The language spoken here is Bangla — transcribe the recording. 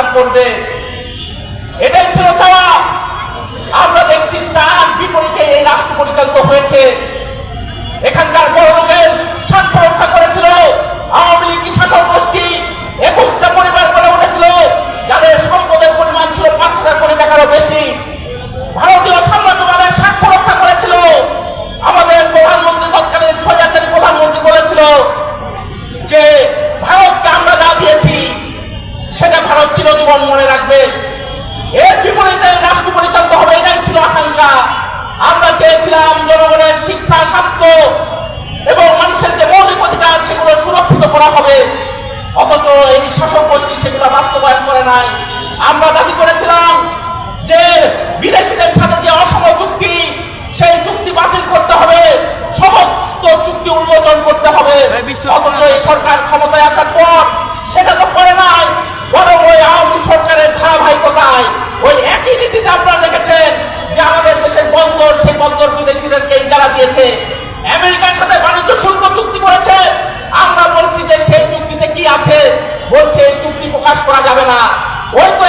এই করবে এটাই ছিল চাওয়া আমরা দেখছি তার বিপরীতে এই রাষ্ট্র পরিচালিত হয়েছে। এখানকার বড় চিরজীবন মনে রাখবে। এর বিপরীতে রাষ্ট্র পরিচালিত হবে এটাই ছিল আকাঙ্ক্ষা। আমরা চেয়েছিলাম জনগণের শিক্ষা স্বাস্থ্য এবং মানুষের যে মৌলিক অধিকার সেগুলো সুরক্ষিত করা হবে। অথচ এই শাসক গোষ্ঠী সেগুলো বাস্তবায়ন করে নাই। আমরা দাবি করেছিলাম যে বিদেশিদের সাথে যে অসম চুক্তি সেই চুক্তি বাতিল করতে হবে। সমস্ত চুক্তি উন্মোচন করতে হবে। অথচ এই সরকার ক্ষমতায় আসার পর দিয়েছে আমেরিকার সাথে বাণিজ্য শুল্ক চুক্তি করেছে। আমরা বলছি যে সেই চুক্তিতে কি আছে? বলছে এই চুক্তি প্রকাশ করা যাবে না। ওই তো